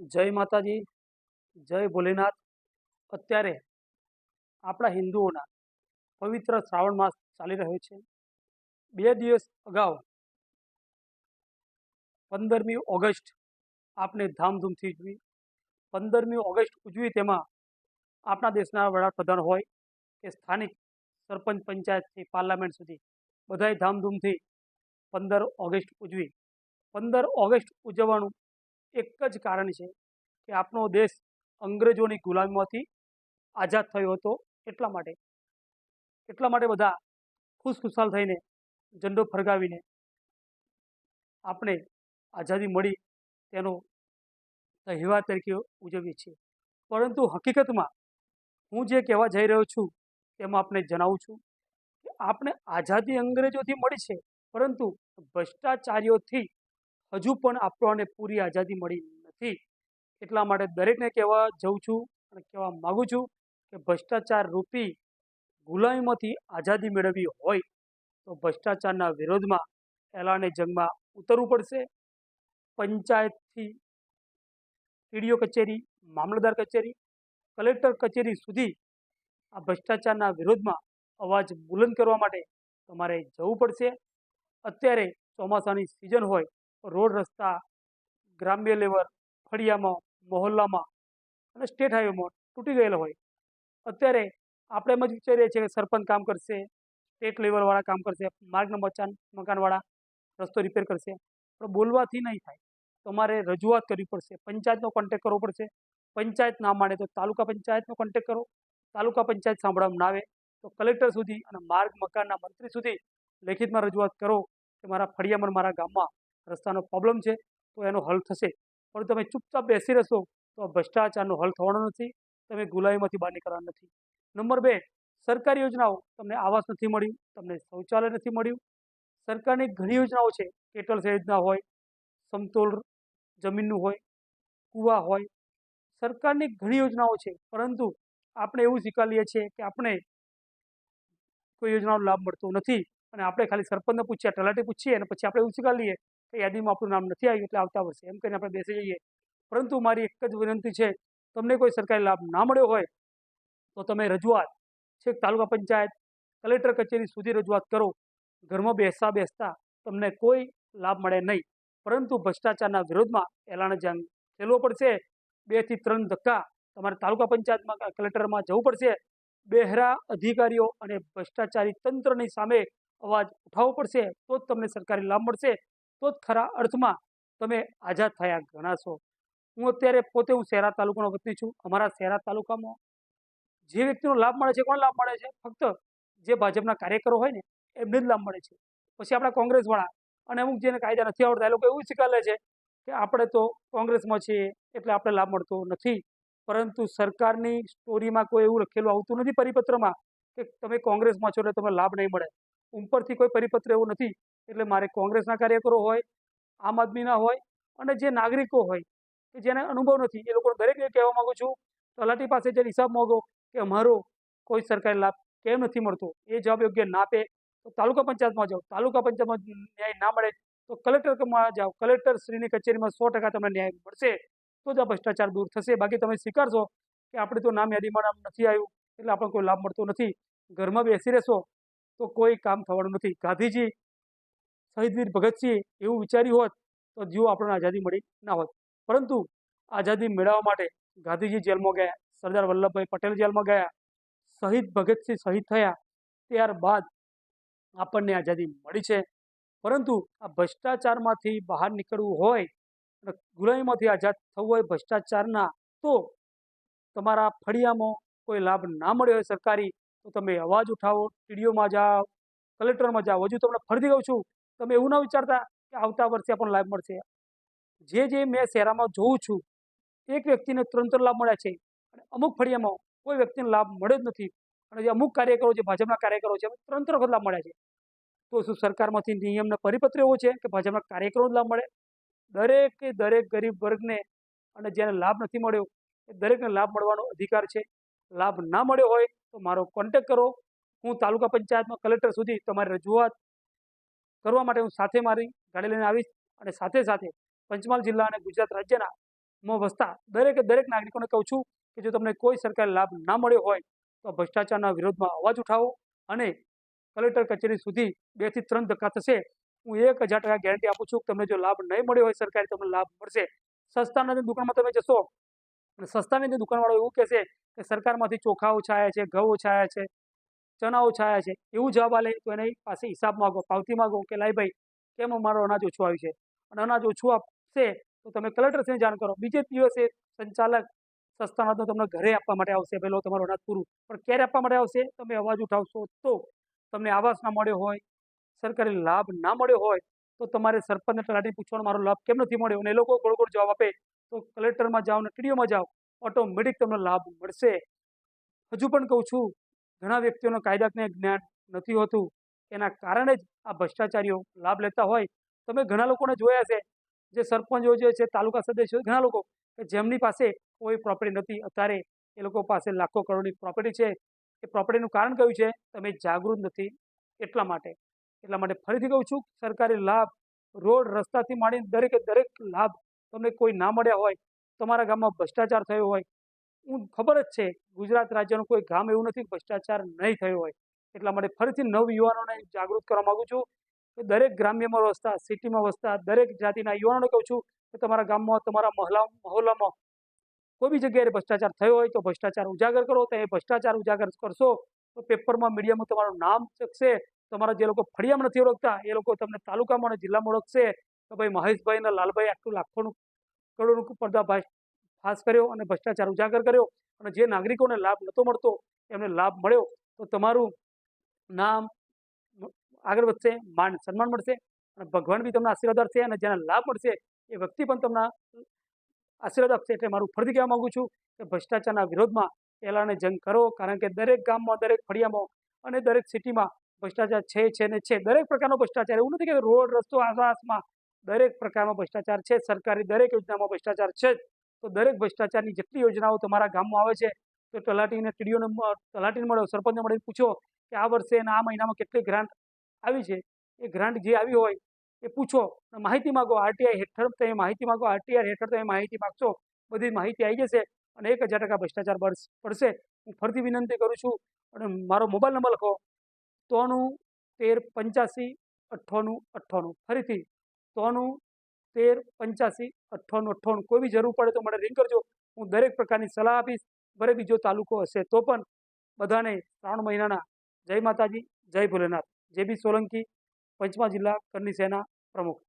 જય માતાજી, જય ભોલેનાથ. અત્યારે આપણા હિન્દુઓના પવિત્ર શ્રાવણ માસ ચાલી રહ્યો છે. બે દિવસ અગાઉ પંદરમી ઓગસ્ટ આપણે ધામધૂમથી ઉજવી, પંદરમી ઓગસ્ટ ઉજવી તેમાં આપણા દેશના વડાપ્રધાન હોય કે સ્થાનિક સરપંચ પંચાયતથી પાર્લામેન્ટ સુધી બધાય ધામધૂમથી પંદર ઓગસ્ટ ઉજવી. પંદર ઓગસ્ટ ઉજવવાનું એક જ કારણ છે કે આપણો દેશ અંગ્રેજોની ગુલામીમાંથી આઝાદ થયો હતો. એટલા માટે એટલા માટે બધા ખુશખુશાલ થઈને, ઝંડો ફરગાવીને આપણે આઝાદી મળી તેનો તહેવાર તરીકે ઉજવીએ છીએ. પરંતુ હકીકતમાં હું જે કહેવા જઈ રહ્યો છું તેમાં આપને જણાવું છું કે આપણે આઝાદી અંગ્રેજોથી મળી છે, પરંતુ ભ્રષ્ટાચારીઓથી હજુ પણ આપણને પૂરી આઝાદી મળી નથી. એટલા માટે દરેકને કહેવા જઉં છું અને કહેવા માગું છું કે ભ્રષ્ટાચાર રૂપી ગુલામીમાંથી આઝાદી મેળવવી હોય તો ભ્રષ્ટાચારના વિરોધમાં એલાને જંગમાં ઉતરવું પડશે. પંચાયતથી ટીડીઓ કચેરી, મામલતદાર કચેરી, કલેક્ટર કચેરી સુધી આ ભ્રષ્ટાચારના વિરોધમાં અવાજ બુલંદ કરવા માટે તમારે જવું પડશે. અત્યારે ચોમાસાની સિઝન હોય રોડ રસ્તા, ગ્રામ્ય લેવલ, ફળિયામાં, મહોલ્લામાં અને સ્ટેટ હાઈવેમાં તૂટી ગયેલા હોય. અત્યારે આપણે એમ જ વિચારીએ છીએ કે સરપંચ કામ કરશે સ્ટેટ લેવલવાળા કામ કરશે માર્ગના મચાન મકાનવાળા રસ્તો રિપેર કરશે. પણ બોલવાથી નહીં થાય. તમારે રજૂઆત કરવી પડશે. પંચાયતનો કોન્ટેક કરવો પડશે. પંચાયત ના માને તો તાલુકા પંચાયતનો કોન્ટેક કરો. તાલુકા પંચાયત સાંભળવામાં ના આવે તો કલેક્ટર સુધી અને માર્ગ મકાનના મંત્રી સુધી લેખિતમાં રજૂઆત કરો કે મારા ફળિયામાં મારા ગામમાં રસ્તાનો પ્રોબ્લેમ છે, તો એનો હલ થશે. પણ તમે ચૂપચાપ બેસી રહેશો, તો ભ્રષ્ટાચારનો હલ થવાનો નથી, તમે ગુલામીમાંથી બહાર નીકળવાના નથી. નંબર બે, સરકારી યોજનાઓ તમને આવાસ નથી મળ્યું, તમને શૌચાલય નથી મળ્યું. સરકારની ઘણી યોજનાઓ છે, કેટલ યોજના હોય, સમતોલ જમીનનું હોય, કૂવા હોય. સરકારની ઘણી યોજનાઓ છે, પરંતુ આપણે એવું સ્વીકાર લઈએ છીએ કે આપણે કોઈ યોજનાનો લાભ મળતો નથી, અને આપણે ખાલી સરપંચને પૂછીએ, તલાટી પૂછીએ, અને પછી આપણે એવું સ્વીકાર લઈએ કે યાદીમાં આપણું નામ નથી આવ્યું એટલે આવતા વર્ષે. એમ કરીને આપણે બેસી જઈએ. પરંતુ મારી એક જ વિનંતી છે, તમને કોઈ સરકારી લાભ ના મળ્યો હોય, તો તમે રજૂઆત છેક તાલુકા પંચાયત, કલેક્ટર કચેરી સુધી રજૂઆત કરો. ઘરમાં બેસતા બેસતા તમને કોઈ લાભ મળે નહીં. પરંતુ ભ્રષ્ટાચારના વિરોધમાં એલાન જંગ ખેલવો પડશે. બેથી ત્રણ ધક્કા તમારે તાલુકા પંચાયતમાં કલેક્ટરમાં જવું પડશે. બહેરા અધિકારીઓ અને ભ્રષ્ટાચારી તંત્રની સામે અવાજ ઉઠાવવો પડશે, તો જ તમને સરકારી લાભ મળશે. તો જ ખરા અર્થમાં તમે આઝાદ થયા ગણાશો. હું અત્યારે પોતે હું શહેરા તાલુકાનો વતની છું. અમારા શહેરા તાલુકામાં જે વ્યક્તિનો લાભ મળે છે, કોણ લાભ મળે છે? ફક્ત જે ભાજપના કાર્યકરો હોય ને, એમને જ લાભ મળે છે. પછી આપણા કોંગ્રેસવાળા. અને અમુક જેને કાયદા નથી આવડતા, એ લોકો એવું સ્વીકાર છે કે આપણે તો કોંગ્રેસમાં છીએ, એટલે આપણે લાભ મળતો નથી. પરંતુ સરકારની સ્ટોરીમાં કોઈ એવું લખેલું આવતું નથી પરિપત્રમાં કે તમે કોંગ્રેસમાં છો એટલે તમને લાભ નહીં મળે. ઉપરથી કોઈ પરિપત્ર એવું નથી. એટલે મારે કોંગ્રેસના કાર્યકરો હોય, આમ આદમીના હોય અને જે નાગરિકો હોય, કે જેને અનુભવ નથી, એ લોકોને દરેકને કહેવા માગું છું, તલાટી પાસે જે હિસાબ માગો કે અમારો કોઈ સરકારી લાભ કેમ નથી મળતો, એ જવાબ યોગ્ય ના આપે, તો તાલુકા પંચાયતમાં જાઓ. તાલુકા પંચાયતમાં ન્યાય ના મળે, તો કલેક્ટરમાં જાઓ. કલેક્ટર શ્રીની કચેરીમાં સો ટકા તમને ન્યાય મળશે, તો જ આ ભ્રષ્ટાચાર દૂર થશે. બાકી તમે સ્વીકારશો કે આપણે તો નામ યાદીમાં નામ નથી આવ્યું, એટલે આપણને કોઈ લાભ મળતો નથી. ઘરમાં બેસી રહેશો તો કોઈ કામ થવાનું નથી. ગાંધીજી, શહીદવીર ભગતસિંહ એવું વિચાર્યું હોત તો જીવો આપણને આઝાદી મળી ના હોત. પરંતુ આઝાદી મેળવવા માટે ગાંધીજી જેલમાં ગયા, સરદાર વલ્લભભાઈ પટેલ જેલમાં ગયા, શહીદ ભગતસિંહ શહીદ થયા, ત્યારબાદ આપણને આઝાદી મળી છે. પરંતુ આ ભ્રષ્ટાચારમાંથી બહાર નીકળવું હોય અને ગુલામીમાંથી આઝાદ થવું હોય ભ્રષ્ટાચારના, તો તમારા ફળિયામાં કોઈ લાભ ના મળ્યો હોય સરકારી તો તમે અવાજ ઉઠાવો ટીડીઓમાં જાઓ, કલેક્ટરમાં જાઓ. હજુ તમને ફરીથી કહું છું, તમે એવું ના વિચારતા કે આવતા વર્ષે આપણને લાભ મળશે. જે જે મેં શહેરામાં જોઉં છું, એક વ્યક્તિને ત્રણ લાભ મળ્યા છે. અને અમુક ફળિયામાં કોઈ વ્યક્તિને લાભ મળ્યો જ નથી. અને જે અમુક કાર્યકરો છે, ભાજપના કાર્યકરો છે ત્રણ ત્રણ વખત લાભ મળ્યા છે. તો શું સરકારમાંથી નિયમનો પરિપત્ર એવો છે કે ભાજપના કાર્યકરો જ લાભ મળે? દરેકે દરેક ગરીબ વર્ગને અને જેને લાભ નથી મળ્યો, એ દરેકને લાભ મળવાનો અધિકાર છે. લાભ ના મળ્યો હોય તો મારો કોન્ટેક કરો. હું તાલુકા પંચાયતમાં કલેક્ટર સુધી તમારી રજૂઆત કરવા માટે હું સાથે મારી ગાડી લઈને આવીશ અને સાથે સાથે પંચમહાલ જિલ્લા અને ગુજરાત રાજ્યના માં વસતા દરેકે દરેક નાગરિકોને કહું છું કે જો તમને કોઈ સરકારી લાભ ના મળ્યો હોય તો ભ્રષ્ટાચારના વિરોધમાં અવાજ ઉઠાવો અને કલેક્ટર કચેરી સુધી બેથી ત્રણ ધક્કા થશે. હું એક હજાર ટકા ગેરંટી આપું છું કે તમને જો લાભ નહીં મળ્યો હોય સરકારી, તમને લાભ મળશે. સસ્તાના દુકાનમાં તમે જશો સસ્તાની દુકાનવાળો એવું કહેશે કે સરકારમાંથી ચોખા ઓછા છે, ઘઉં ઓછા છે ચણા ઓછા છે, એવું જવાબ આલે તો એની પાસે હિસાબ માગો, પાવતી માગો કે લાઈ ભાઈ, કેમ અમારો અનાજ ઓછું આવ્યું છે? અને અનાજ ઓછું આપશે તો તમે કલેક્ટરશ્રીને જાણ કરો. બીજે દિવસે સંચાલક સસ્તા તો તમને ઘરે આપવા માટે આવશે પહેલો તમારું અનાજ પૂરું. પણ ક્યારે આપવા માટે આવશે? તમે અવાજ ઉઠાવશો તો તમને આવાસ ના મળ્યો હોય, સરકારી લાભ ના મળ્યો હોય, તો તમારે સરપંચને તલાટીને પૂછવાનો મારો લાભ કેમ નથી મળ્યો? અને એ લોકો ગોળ ગોળ જવાબ આપે તો કલેક્ટરમાં જાઓ ને ટીડીઓમાં જાઓ, ઓટોમેટિક તમને લાભ મળશે. હજુ પણ કહું છું, ઘણા વ્યક્તિઓનો કાયદાને જ્ઞાન નથી હોતું. એના કારણે જ આ ભ્રષ્ટાચારીઓ લાભ લેતા હોય. તમે ઘણા લોકોને જોયા છે, જે સરપંચો જે છે તાલુકા સદસ્યો ઘણા લોકો કે જેમની પાસે કોઈ પ્રોપર્ટી નથી. અત્યારે એ લોકો પાસે લાખો કરોડની પ્રોપર્ટી છે. એ પ્રોપર્ટીનું કારણ કયું છે? તમે જાગૃત નથી એટલા માટે. એટલા માટે ફરીથી કહું છું, સરકારી લાભ રોડ રસ્તાથી માંડીને દરેકે દરેક લાભ તમને કોઈ ના મળ્યા હોય, તમારા ગામમાં ભ્રષ્ટાચાર થયો હોય, હું ખબર જ છે ગુજરાત રાજ્યનું કોઈ ગામ એવું નથી, ભ્રષ્ટાચાર નહીં થયો હોય. એટલા માટે ફરીથી નવ યુવાનોને જાગૃત કરવા માગું છું કે દરેક ગ્રામ્યમાં વસતા, સિટીમાં વસતા, દરેક જાતિના યુવાનોને કહું છું કે તમારા ગામમાં, તમારા મહલા, મહોલ્લામાં કોઈ બી જગ્યાએ ભ્રષ્ટાચાર થયો હોય તો ભ્રષ્ટાચાર ઉજાગર કરો. તો એ ભ્રષ્ટાચાર ઉજાગર કરશો તો પેપરમાં, મીડિયામાં તમારું નામ ચકશે, તમારા જે લોકો ફળિયામાં નથી ઓળખતા, એ લોકો તમને તાલુકામાં અને જિલ્લામાં ઓળખશે. તો ભાઈ મહેશભાઈ અને લાલભાઈ આટલું લાખોનું કરોડોનું પર્દાફાશ ફાસ કર્યો અને ભ્રષ્ટાચાર ઉજાગર કર્યો અને જે નાગરિકોને લાભ નહોતો મળતો, એમને લાભ મળ્યો, તો તમારું નામ આગળ વધશે, માન સન્માન મળશે અને ભગવાન બી તમને આશીર્વાદ આપશે અને જેને લાભ મળશે એ વ્યક્તિ પણ તમને આશીર્વાદ આપશે એટલે મારું ફરજ કહેવા માગું છું કે ભ્રષ્ટાચારના વિરોધમાં પહેલાંને જંગ કરો, કારણ કે દરેક ગામમાં, દરેક ફળિયામાં અને દરેક સિટીમાં ભ્રષ્ટાચાર છે છે ને છે. દરેક પ્રકારનો ભ્રષ્ટાચાર. એવું નથી કે રોડ, રસ્તો, આસપાસમાં દરેક પ્રકારનો ભ્રષ્ટાચાર છે, સરકારી દરેક યોજનામાં ભ્રષ્ટાચાર છે તો દરેક ભ્રષ્ટાચારની જેટલી યોજનાઓ તમારા ગામમાં આવે છે, તો તલાટીને ટીડીઓને તલાટીને મળો, સરપંચને મળીને પૂછો કે આ વર્ષે અને આ મહિનામાં કેટલી ગ્રાન્ટ આવી છે. એ ગ્રાન્ટ જે આવી હોય એ પૂછો માહિતી માગો. આરટીઆઈ હેઠળ તમે માહિતી માગો, આરટીઆઈ હેઠળ તમે માહિતી માગશો, બધી માહિતી આવી જશે અને એક હજાર ટકા ભ્રષ્ટાચાર પડશે. હું ફરીથી વિનંતી કરું છું અને મારો મોબાઈલ નંબર લખો ત્રણું તેર પંચ્યાસી અઠ્ઠાણું અઠ્ઠાણું. ફરીથી ત્રણું તેર, પંચ્યાસી અઠ્ઠાણું અઠ્ઠાણું કોઈ બી જરૂર પડે તો મને રિંગ કરજો. હું દરેક પ્રકારની સલાહ આપીશ. ભલે બીજો તાલુકો હશે તો પણ બધાને શ્રાવણ મહિનાના જય માતાજી, જય ભોલેનાથ. જે બી સોલંકી પંચમા જિલ્લા કરની સેના પ્રમુખ.